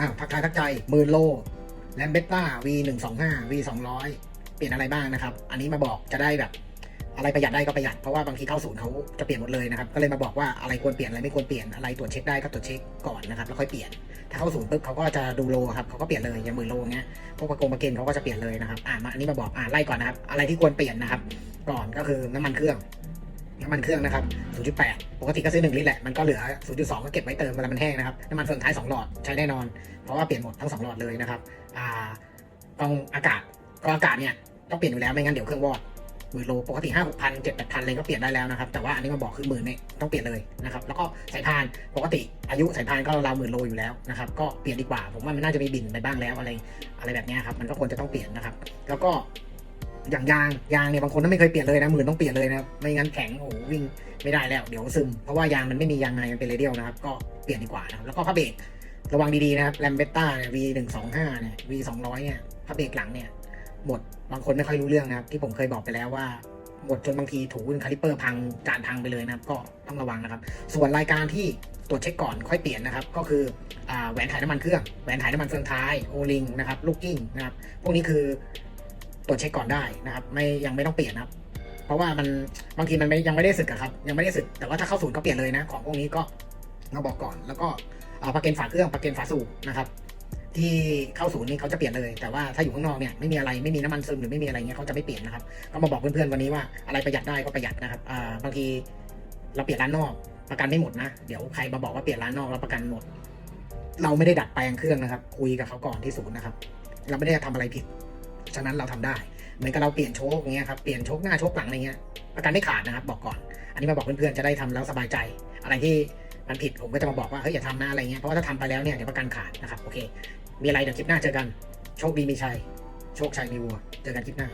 อ่าทักทายทักใจหมื่นโลแลมเบตต้า V หนึ่งสองห้า V สองร้อยเปลี่ยนอะไรบ้างนะครับ อันนี้มาบอกจะได้แบบ อะไรประหยัดได้ก็ประหยัด เพราะว่าบางทีเข้าศูนย์เขาจะเปลี่ยนหมดเลยนะครับ ก็เลยมาบอกว่าอะไรควรเปลี่ยนอะไรไม่ควรเปลี่ยน อะไรตรวจเช็คได้ก็ตรวจเช็คก่อนนะครับแล้วค่อยเปลี่ยน ถ้าเข้าศูนย์ปุ๊บเขาก็จะดูโลครับเขาก็เปลี่ยนเลยอย่างหมื่นโลเงี้ย พวกประกงประเกณฑ์เขาก็จะเปลี่ยนเลยนะครับ อ่ามาอันนี้มาบอก อ่าไล่ก่อนนะครับ อะไรที่ควรเปลี่ยนนะครับ ก่อนก็คือน้ำมันเครื่อง น้ำมันเครื่องนะครับ 0.8 ปกติก็ซื้อ 1 ลิตรแหละ มันก็เหลือ 0.2 ก็เก็บไว้เติมเวลามันแห้งนะครับ น้ำมันเฟืองท้าย 2 หลอดใช้แน่นอน เพราะว่าเปลี่ยนหมดทั้ง 2 หลอดเลยนะครับ อ่ากองอากาศกองอากาศเนี่ยต้องเปลี่ยนอยู่แล้วไม่งั้นเดี๋ยวเครื่องวอดหมื่นโลปกติ5 6พัน7 8พันเลยก็เปลี่ยนได้แล้วนะครับ แต่ว่าอันนี้มาบอกคือหมื่นเนี่ยต้องเปลี่ยนเลยนะครับ แล้วก็สายพานปกติอายุสายพานก็ราวหมื่นโลอยู่แล้วนะครับ ก็เปลี่ยนดีกว่า ผมว่ามันน่าจะมีบินไปบ้างแล้วอะไรอะไรแบบนี้ครับ มันก็ควรจะต้องเปลี่ยนนะครับ แล้วก็ อย่างยางยางเนี่ยบางคนก็ไม่เคยเปลี่ยนเลยนะหมื่นต้องเปลี่ยนเลยนะครับไม่งั้นแข็งโอ้วิ่งไม่ได้แล้วเดี๋ยวซึมเพราะว่ายางมันไม่มียางในมันเป็นเรเดียลนะครับก็เปลี่ยนดีกว่านะครับแล้วก็ผ้าเบรกระวังดีๆนะครับแลมเบตต้าเนี่ย V หนึ่งสองห้าเนี่ย V สองร้อยเนี่ยผ้าเบรกหลังเนี่ยหมดบางคนไม่ค่อยรู้เรื่องนะครับ ที่ผมเคยบอกไปแล้วว่าหมดจนบางทีถูคาลิปเปอร์พังจานพังไปเลยนะครับ ก็ต้องระวังนะครับ ส่วนรายการที่ตรวจเช็คก่อนค่อยเปลี่ยนนะครับ ก็คืออแหวนถ่ายน้ำมันเครื่องแหวนถ่ายน้ำมันเฟืองท้ายโอลิงนะครับลูกกิ้งนะครับพวกนี้คือ ตรวจเช็คก่อนได้นะครับ ไม่ยังไม่ต้องเปลี่ยนนะครับ เพราะว่ามันบางทีมันไม่ยังไม่ได้สึกอะครับ ยังไม่ได้สึก แต่ว่าถ้าเข้าศูนย์ก็เปลี่ยนเลยนะ ของพวกนี้ก็เราบอกก่อน แล้วก็เอาประเกนฝาเครื่องประเกนฝาสูบนะครับ ที่เข้าศูนย์นี่เขาจะเปลี่ยนเลย แต่ว่าถ้าอยู่ข้างนอกเนี่ยไม่มีอะไรไม่มีน้ำมันซึมหรือไม่มีอะไรเงี้ยเขาจะไม่เปลี่ยนนะครับ ก็มาบอกเพื่อนๆวันนี้ว่าอะไรประหยัดได้ก็ประหยัดนะครับอ่าบางทีเราเปลี่ยนร้านนอกประกันไม่หมดนะ เดี๋ยวใครมาบอกว่าเปลี่ยนร้านนอกแล้วประกันหมด เราไม่ได้ดัดแปลงเครื่องนะครับ คุยกับเขาก่อนที่ศูนย์นะครับ เราไม่ได้ทำอะไรผิด ฉะนั้นเราทำได้ เหมือนกับเราเปลี่ยนโชคอย่างเงี้ยครับ เปลี่ยนโชคหน้าโชคหลังอะไรเงี้ย ประกันไม่ขาดนะครับ บอกก่อน อันนี้มาบอกเพื่อนๆ จะได้ทำแล้วสบายใจ อะไรที่มันผิดผมก็จะมาบอกว่าเฮ้ยอย่าทำนะอะไรเงี้ย เพราะว่าถ้าทำไปแล้วเนี่ยเดี๋ยวประกันขาดนะครับ โอเค มีอะไรเดี๋ยวคลิปหน้าเจอกัน โชคดีมีชัย โชคชัยมีวัว เจอกันคลิปหน้า